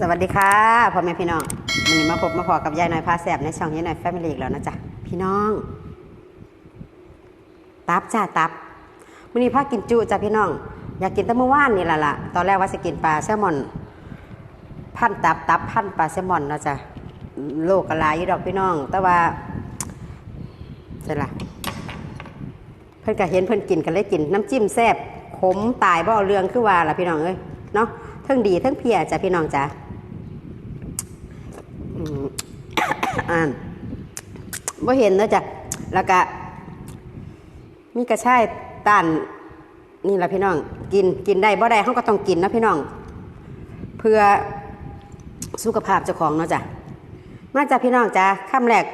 สวัสดีค่ะพ่อแม่พี่น้องวันนี้มาพบมาพอกับยายหน้อยพาแสบในช่องยายน้อยแฟมิลี่อีกแล้วนะจ๊ะพี่น้อง ตับจ้าตับวันนี้พากินจุจ้ะพี่น้อง อยากกินแต่เมื่อวานนี่แหละล่ะตอนแรกว่าจะกินปลาแซลมอน พันตับตับพันปลาแซลมอนนะจ้ะโลกกระลายอยู่ดอกพี่น้อง แต่ว่าใช่ละเพิ่นก็เห็นเพิ่นกินกันเลยกินน้ำจิ้มแซ่บขมตายบ่เอาเรื่องคือว่าล่ะพี่น้องเอ้ยเนาะทั้งดีทั้งเพียจ้ะพี่น้องจ้ะอืม อ่านบ่เห็นเนาะจ้ะแล้วก็มีกระชายต้านนี่แหละพี่น้อง กินกินได้บ่ได้เขาก็ต้องกินนะพี่น้อง เพื่อสุขภาพเจ้าของเนาะจ้ะมาจ้ะพี่น้องจ้ะคำแรก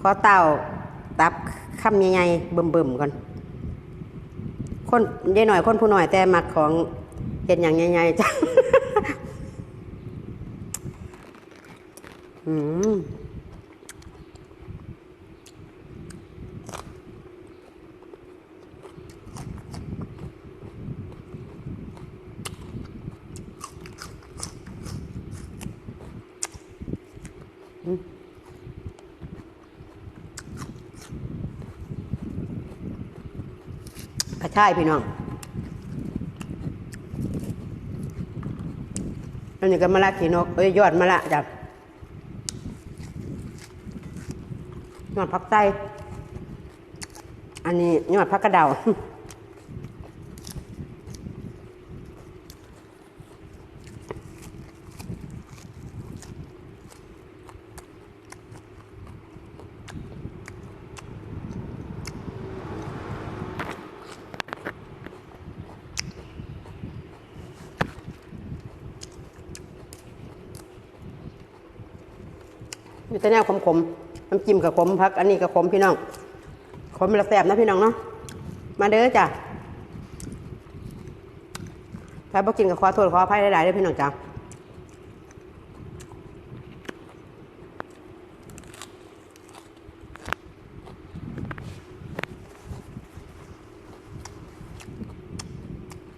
ขอเต่าตับคำใหญ่ๆเบิ่มๆก่อนคนยายหน่อยคนผู้หน่อยแต่มักของเห็นอย่างใหญ่ๆจ้ะอืม ใช่พี่น้องอันนี้ก็มะละขีนกเอ้ยยอดมะละจ้ะยอดผักไส้อันนี้ยอดผักกระเดา แต่แนวขมๆน้ำจิ้มกับขมพัก อันนี้กับขมพี่น้อง ขมละแสบนะพี่น้องเนาะ มาเด้อจ้ะใครบ่กินกับขอโทษขออภัยหลายๆเด้อพี่น้องจ้ะ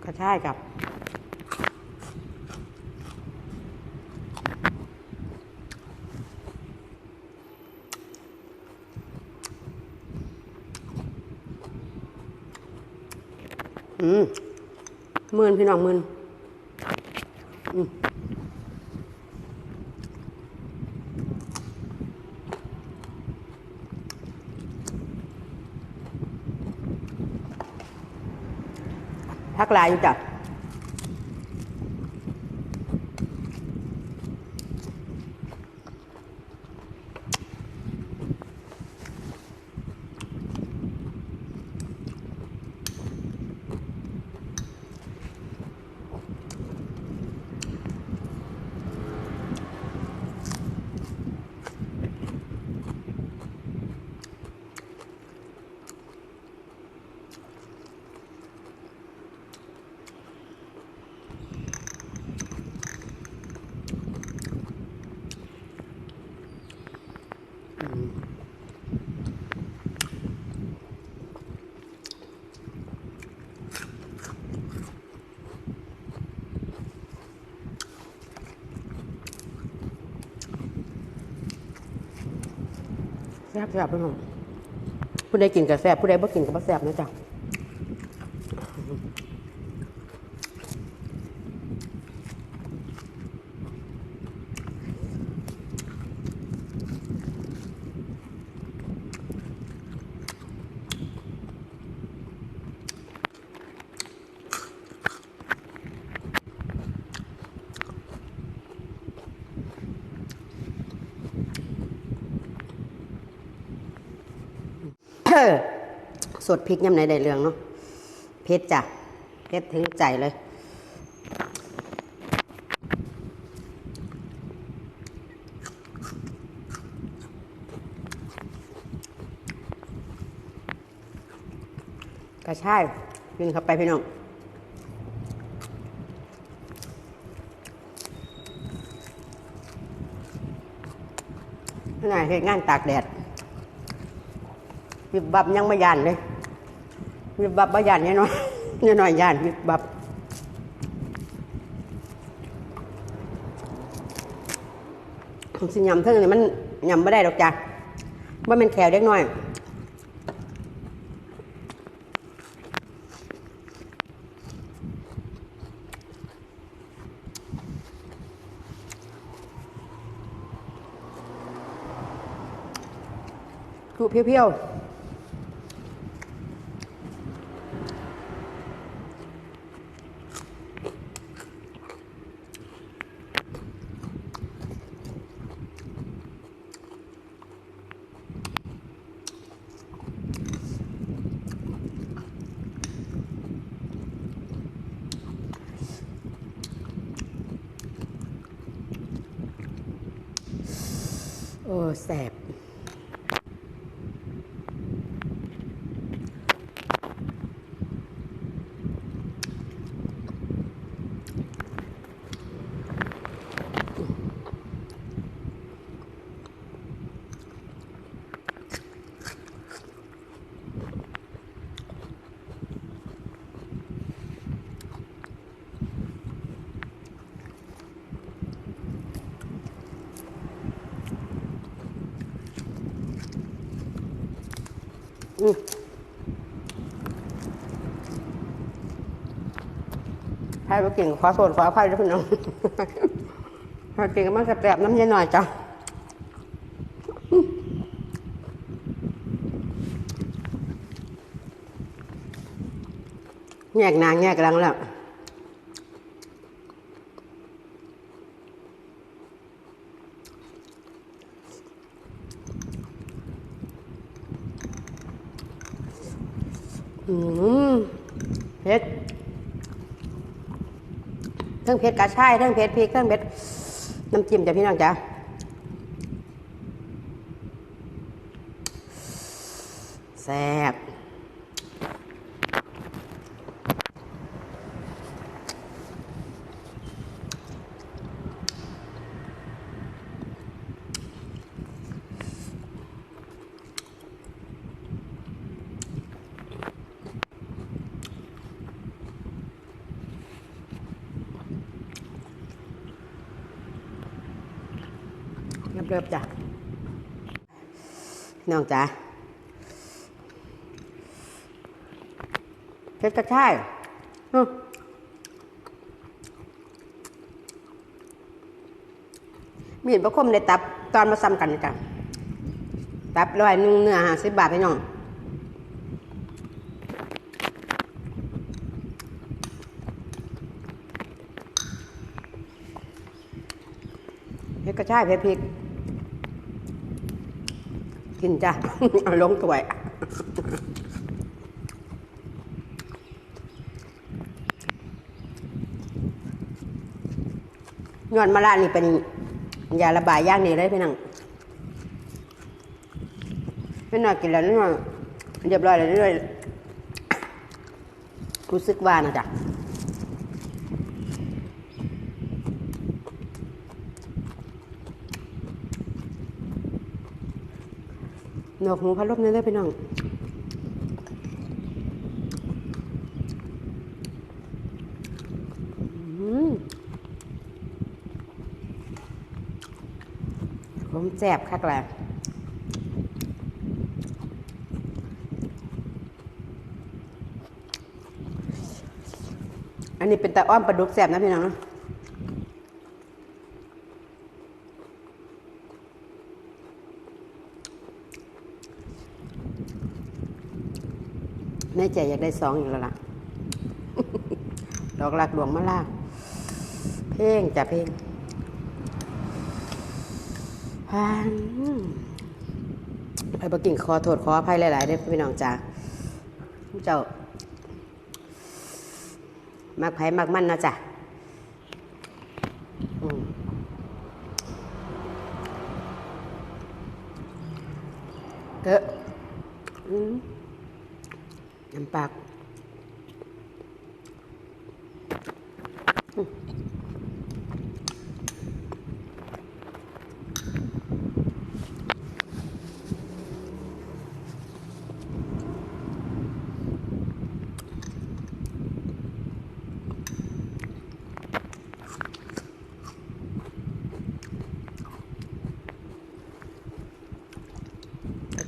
ก็ใช่กับ อืมหมื่นพี่น้องหมื่นอืมพักหลายอยู่จ้ะแซ่บ แซ่บพี่น้องผู้ใดกินกับแซ่บผู้ใดบ่กินกับบ่แซ่บนะจ๊ะ สดพริกยำไหนได้เรื่องเนาะเผ็ดจ้ะเผ็ดถึงใจเลย กระชายกินเข้าไปพี่น้องขนาดเหตุงานตากแดด วิบบับยังไม่ยานเลยวิบบับบ่ยานเนี่ยน้อยเนี่ยน้อยยานวิบบับสิยำเท่งนี่มันยำไม่ได้ดอกจ้ะว่ามันแขวเล็กน้อยคลุเพียวๆ โอ้แสบ ใครมากินขอส่วนขออภัยด้วยพี่น้องใครกินก็มันแสบๆน้ำเย็นหน่อยจ้ะแยกนางแยกรังแล้ว อื มเผ็ดทั้งเผ็ดกระชายทั้งเผ็ดพริกทั้งเผ็ดน้ำจิ้มจ้ะพี่น้องจ้ะแซ่บ เรียบๆจ้ะน้องจ้ะเผ็ดกระชายมีดประคมในตับตอนมาซ้ำกันจ้ะตับร้อยหนึ่งเนื้อห้าสิบบาทพี่น้องเผ็ดกระชายเผ็ดพริก กินจ้ะลงถ้วยยอดมะระนี่เป็นยาระบายย่างนี้เลยพี่นังพี่น้อยกินแล้วนี่ว่าเรียบร้อยแล้วนี่เลยรู้สึกว่านะจ๊ะ นวกหูพัดลมนี่เลยพี่น้องผมแซ่บคักแหละอันนี้เป็นตาอ้อมปลาดุกแซ่บนะพี่น้องเนาะแม่ ใจอยากได้สองอยู่แล้วล่ะ ดอกหลักดวงมะล่าเพ่งจ้ะเพ่งพันไอ้บกินขอโทษขออภัยหลายๆเด้พี่น้องจ้าเจ้า มักไผ่มักมันนะจ้ะอืมเกอะอืมน้ำปากอืม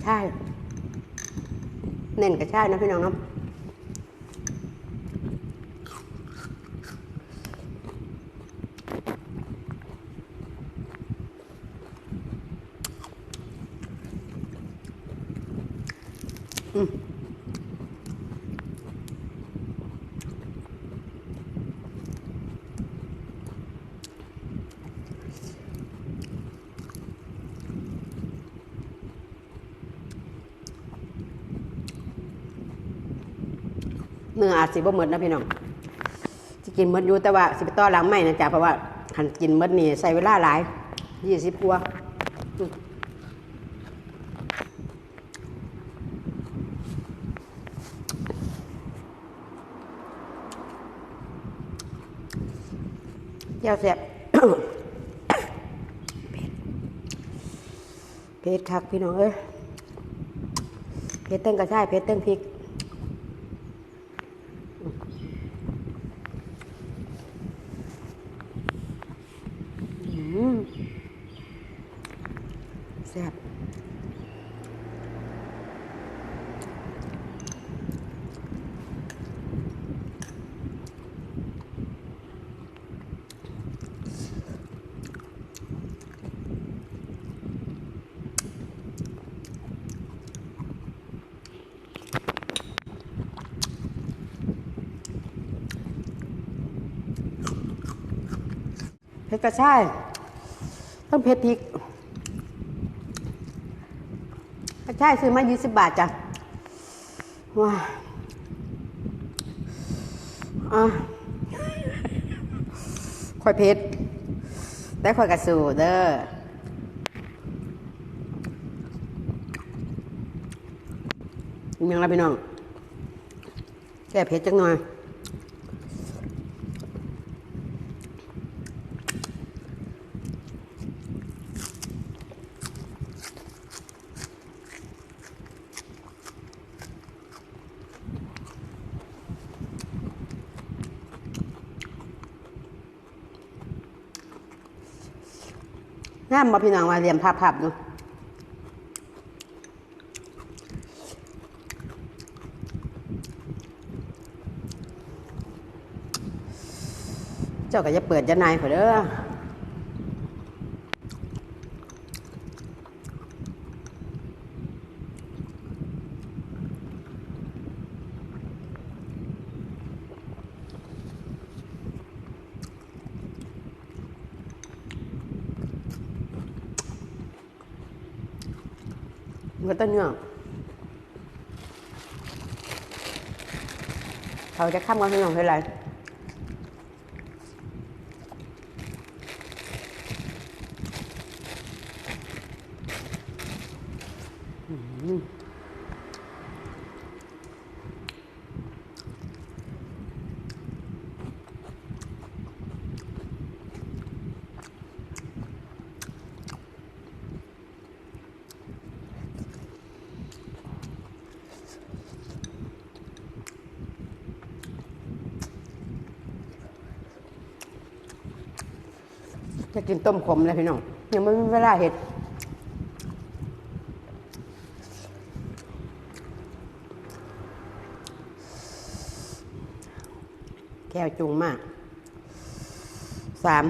ช่เน่นกระช่ายนะพี่น้องเนาะ เนื้ออาจสิบ่หมดนะพี่น้องสิกินหมดอยู่แต่ว่าสิไปต่อหลังไม่นะจ๊ะเพราะว่าหันกินหมดนี่ใส่เวลาหลายยี่สิบกว่าอืมเจ้าแซ่บเผ็ดคักพี่น้องเอ้ยเผ็ดเต้นกระชายเผ็ดเต้นพริก อืมแซ่บ เผ็ดกระชายต้องเผ็ดพริกกระชายซื้อมา 20 บาทจ้ะว้าอะค่อยเผ็ดแต่ค่อยกระสูเด้อมียังไรพี่น้อง แก้เผ็ดจังหน่อย น้ามาพี่น้องมาเรียมภาพภาพดูเจ้าก็จะเปิดจะนายเผอเด้อ มันก็ต้นเนื้อเขาจะข้ามกันพี่น้องเท่าไหรอืม จะกินต้มขมเลยพี่น้องยังไม่มีเวลาเห็ดแก้วจุงมากสาม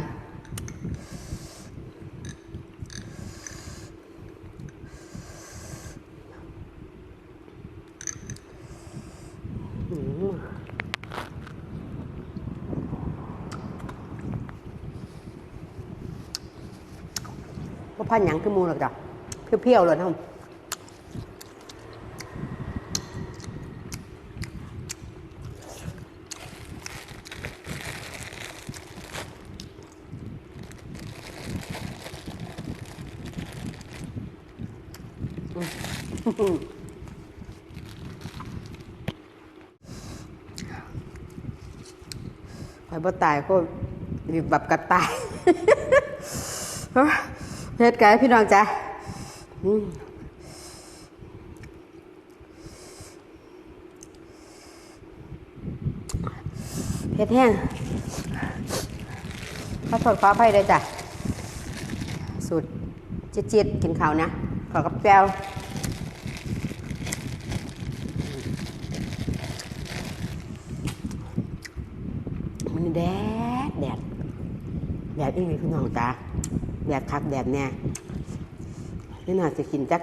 อืมว่า พันหยังคือหมูหรอกจ้ะเพี้ยวๆเลยนะคอยบ่ตายก็รีแบบกระตาย เฮ็ดไก่พี่น้องจ้ะเผ็ดแห้งข้าวสดฟ้าไผ่เลยจ้ะ สูตรจิตจิตกินข้าวนะ ขอกับแก้วมันแดด แดด แดดอีกเลยพี่น้องจ้ะ แดดคักแดดแน่นี่น่าจะกินจัก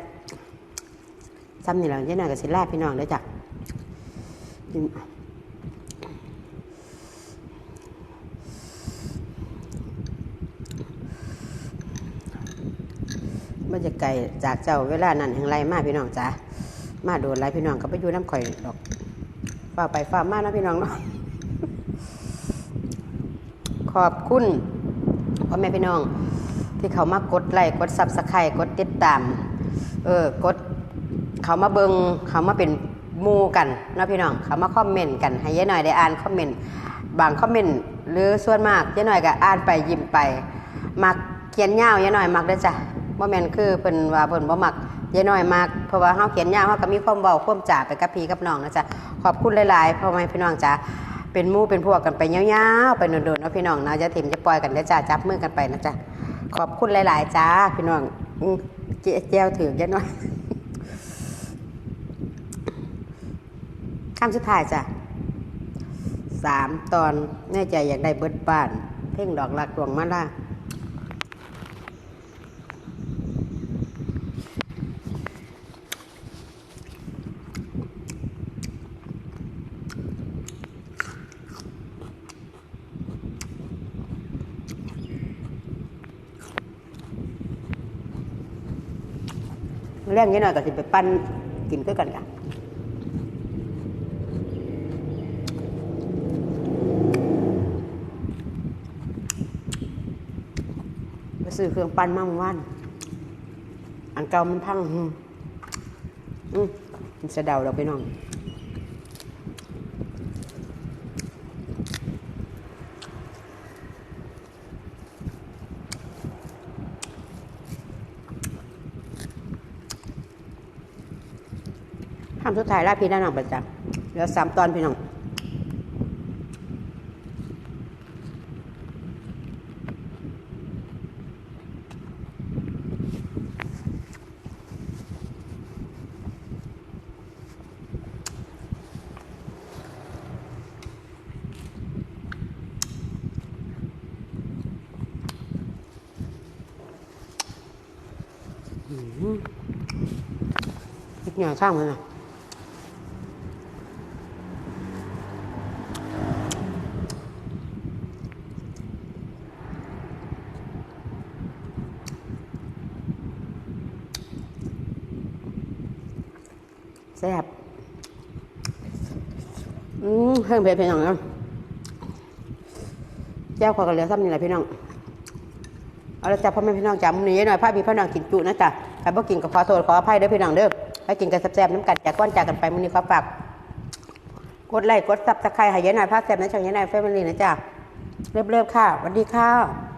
ซ้ำนี่แหละนี่น่าจะสิลาพี่น้องได้จ้ะกินมันจะไกลจากเจ้าเวลานั้นแห่งไรมาพี่น้องจ้ามาโดนไรพี่น้องก็ไปอยู่น้ำข่อยดอกฝ้าไปฝ้ามานะพี่น้องเนาะขอบคุณพ่อแม่พี่น้อง ที่เขามากดไลค์กดซับสไครต์กดติดตาม เออกดเขามาเบิงเขามาเป็นมูกันนะพี่น้องเขามาคอมเมนต์กันให้ยายหน่อยได้อ่านคอมเมนต์บางคอมเมนต์หรือส่วนมากยายหน่อยก็อ่านไปยิ้มไป มักเขียนยาวยายหน่อยมักเด้จ้ะบ่แมนคือเพิ่นว่าเพิ่นบ่มักยายหน่อยมักเพราะว่าเฮาเขียนยาวเฮาก็มีความเว้าความจ่าไปกับพี่กับน้องนะจ๊ะขอบคุณหลายๆพ่อแม่พี่น้องจ้ะเป็นมู่เป็นพวกกันไปยาวๆไปโดนๆเนาะพี่น้องนะจะถิ่มจะปล่อยกันเด้จ้ะจับมือกันไปนะจ๊ะ ขอบคุณหลาย ๆ จ้าพี่น้องเจียวถือยายหน่อยคำสุดท้ายจ้ะสามตอนแน่ใจอยากได้เบิดบ้าน เพ่งดอกลักดวงมาล่า เรื่องนี้หน่อยก็สิไปปั้นกินด้วยกันค่ะไปซื้อเครื่องปั้นมาเมื่อวานอันเก่ามันพังอืมอืมมันจะเดาเราไปน้อง สุดท้ายลาพี่น้องประจำเหลือสามตอนพี่น้องอีกอย่างข้างมันนะแซ่บ เพิ่มเผ็ดเพียงอย่างนั้นแจ้วขอกระเหลือซ้ำนี่แหละพี่น้อง เอาละจ้าพ่อแม่พี่น้องจ้ามื้อนี้หน่อยพาพี่พี่น้องกินจุนะจ้ะใครบ่กินก็ขอโทษขออภัยเด้อพี่น้องเด้อไปกินกันแซ่บๆน้ำกันจากก้อนจากกันไปมื้อนี้ขอฝาก กดไลค์กดซับสไครต์ให้ยายหน่อยพาแซ่บนะช่องยายหน่อยแฟมิลี่นะจ้ะเรียบๆค่ะสวัสดีค่ะ